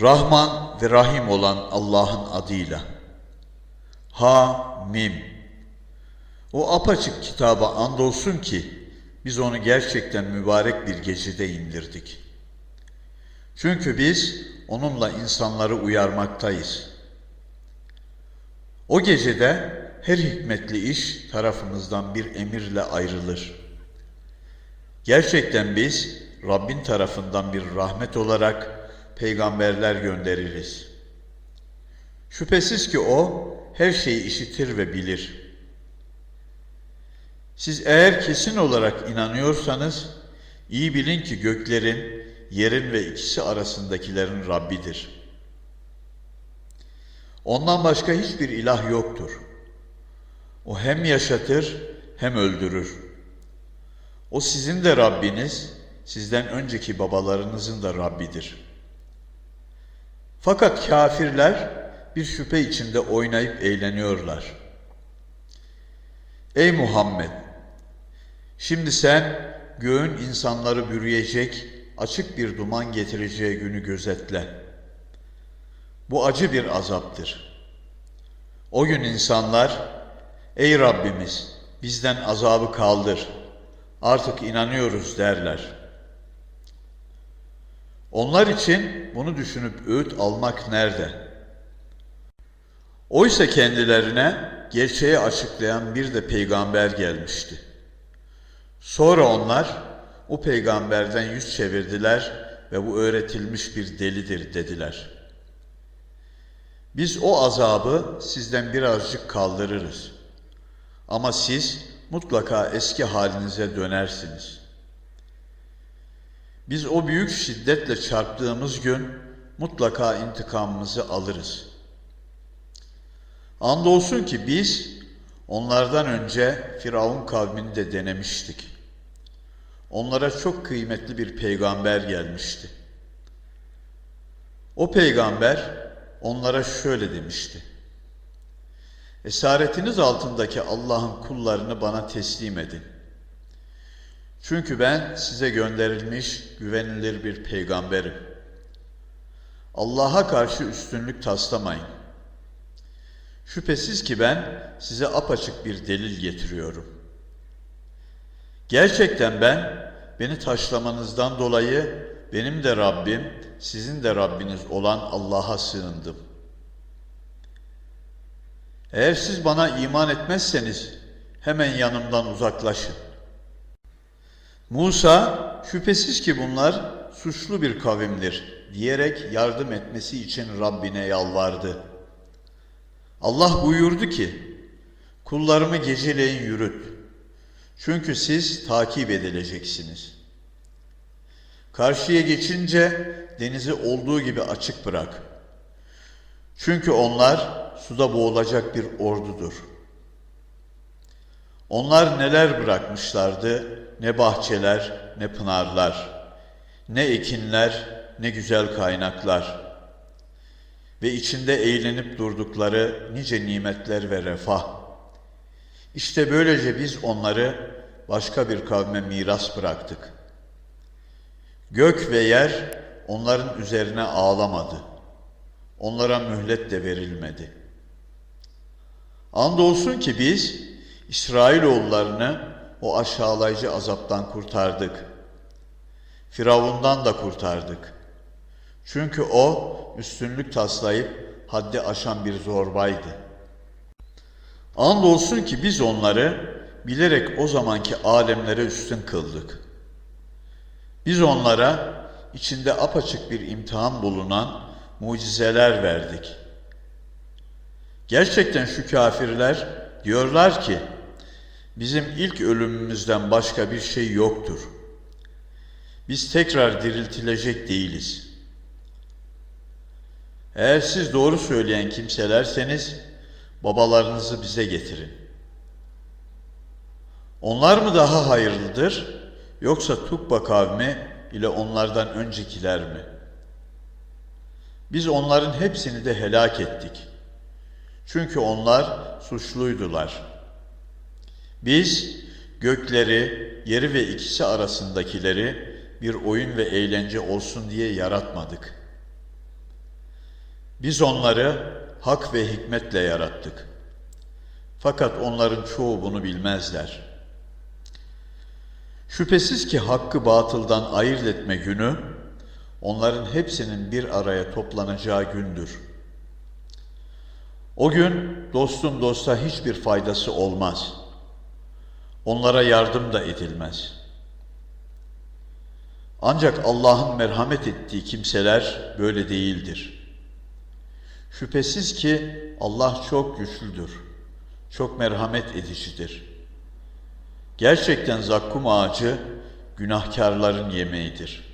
Rahman ve Rahim olan Allah'ın adıyla. Ha Mim. O apaçık kitaba andolsun ki biz onu gerçekten mübarek bir gecede indirdik. Çünkü biz onunla insanları uyarmaktayız. O gecede her hikmetli iş tarafımızdan bir emirle ayrılır. Gerçekten biz Rabbin tarafından bir rahmet olarak peygamberler göndeririz. Şüphesiz ki o her şeyi işitir ve bilir. Siz eğer kesin olarak inanıyorsanız iyi bilin ki göklerin, yerin ve ikisi arasındakilerin Rabbidir. Ondan başka hiçbir ilah yoktur. O hem yaşatır hem öldürür. O sizin de Rabbiniz, sizden önceki babalarınızın da Rabbidir. Fakat kafirler bir şüphe içinde oynayıp eğleniyorlar. Ey Muhammed! Şimdi sen göğün insanları bürüyecek, açık bir duman getireceği günü gözetle. Bu acı bir azaptır. O gün insanlar, ey Rabbimiz bizden azabı kaldır, artık inanıyoruz derler. Onlar için bunu düşünüp öğüt almak nerede? Oysa kendilerine gerçeği açıklayan bir de peygamber gelmişti. Sonra onlar o peygamberden yüz çevirdiler ve bu öğretilmiş bir delidir dediler. Biz o azabı sizden birazcık kaldırırız. Ama siz mutlaka eski halinize dönersiniz. Biz o büyük şiddetle çarptığımız gün mutlaka intikamımızı alırız. Andolsun ki biz onlardan önce Firavun kavmini de denemiştik. Onlara çok kıymetli bir peygamber gelmişti. O peygamber onlara şöyle demişti. Esaretiniz altındaki Allah'ın kullarını bana teslim edin. Çünkü ben size gönderilmiş güvenilir bir peygamberim. Allah'a karşı üstünlük taslamayın. Şüphesiz ki ben size apaçık bir delil getiriyorum. Gerçekten ben beni taşlamanızdan dolayı benim de Rabbim, sizin de Rabbiniz olan Allah'a sığındım. Eğer siz bana iman etmezseniz hemen yanımdan uzaklaşın. Musa şüphesiz ki bunlar suçlu bir kavimdir diyerek yardım etmesi için Rabbine yalvardı. Allah buyurdu ki kullarımı geceleyin yürüt. Çünkü siz takip edileceksiniz. Karşıya geçince denizi olduğu gibi açık bırak. Çünkü onlar suda boğulacak bir ordudur. Onlar neler bırakmışlardı, ne bahçeler, ne pınarlar, ne ekinler, ne güzel kaynaklar ve içinde eğlenip durdukları nice nimetler ve refah. İşte böylece biz onları başka bir kavme miras bıraktık. Gök ve yer onların üzerine ağlamadı. Onlara mühlet de verilmedi. Andolsun ki biz İsrailoğullarını o aşağılayıcı azaptan kurtardık. Firavundan da kurtardık. Çünkü o üstünlük taslayıp haddi aşan bir zorbaydı. Andolsun ki biz onları bilerek o zamanki alemlere üstün kıldık. Biz onlara içinde apaçık bir imtihan bulunan mucizeler verdik. Gerçekten şu kafirler diyorlar ki bizim ilk ölümümüzden başka bir şey yoktur. Biz tekrar diriltilecek değiliz. Eğer siz doğru söyleyen kimselerseniz babalarınızı bize getirin. Onlar mı daha hayırlıdır yoksa Tukba kavmi ile onlardan öncekiler mi? Biz onların hepsini de helak ettik. Çünkü onlar suçluydular. Biz gökleri, yeri ve ikisi arasındakileri bir oyun ve eğlence olsun diye yaratmadık. Biz onları hak ve hikmetle yarattık. Fakat onların çoğu bunu bilmezler. Şüphesiz ki hakkı batıldan ayırt etme günü, onların hepsinin bir araya toplanacağı gündür. O gün dostun dosta hiçbir faydası olmaz. Onlara yardım da edilmez. Ancak Allah'ın merhamet ettiği kimseler böyle değildir. Şüphesiz ki Allah çok güçlüdür, çok merhamet edicidir. Gerçekten zakkum ağacı günahkarların yemeğidir.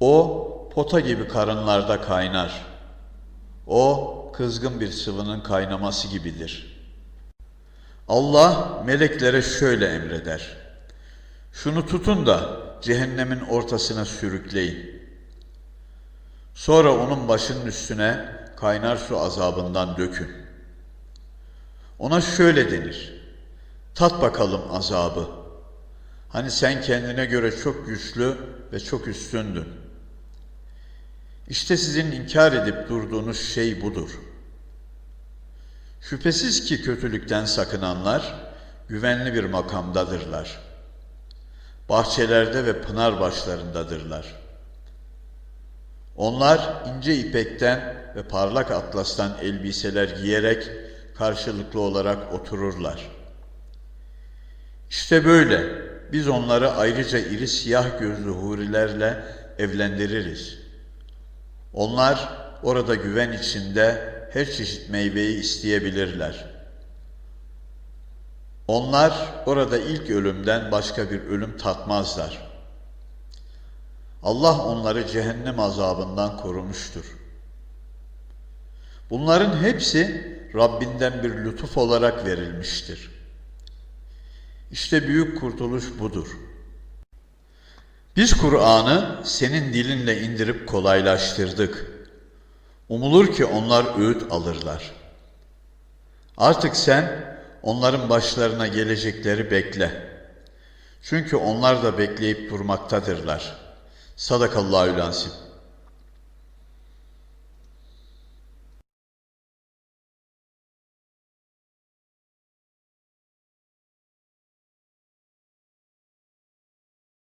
O pota gibi karınlarda kaynar. O kızgın bir sıvının kaynaması gibidir. Allah meleklere şöyle emreder. Şunu tutun da cehennemin ortasına sürükleyin. Sonra onun başının üstüne kaynar su azabından dökün. Ona şöyle denir. Tat bakalım azabı. Hani sen kendine göre çok güçlü ve çok üstündün. İşte sizin inkar edip durduğunuz şey budur. Şüphesiz ki kötülükten sakınanlar güvenli bir makamdadırlar. Bahçelerde ve pınar başlarındadırlar. Onlar ince ipekten ve parlak atlastan elbiseler giyerek karşılıklı olarak otururlar. İşte böyle biz onları ayrıca iri siyah gözlü hurilerle evlendiririz. Onlar orada güven içinde her çeşit meyveyi isteyebilirler. Onlar orada ilk ölümden başka bir ölüm tatmazlar. Allah onları cehennem azabından korumuştur. Bunların hepsi Rabbinden bir lütuf olarak verilmiştir. İşte büyük kurtuluş budur. Biz Kur'an'ı senin dilinle indirip kolaylaştırdık. Umulur ki onlar öğüt alırlar. Artık sen onların başlarına gelecekleri bekle. Çünkü onlar da bekleyip durmaktadırlar. Sadakallahü lansip.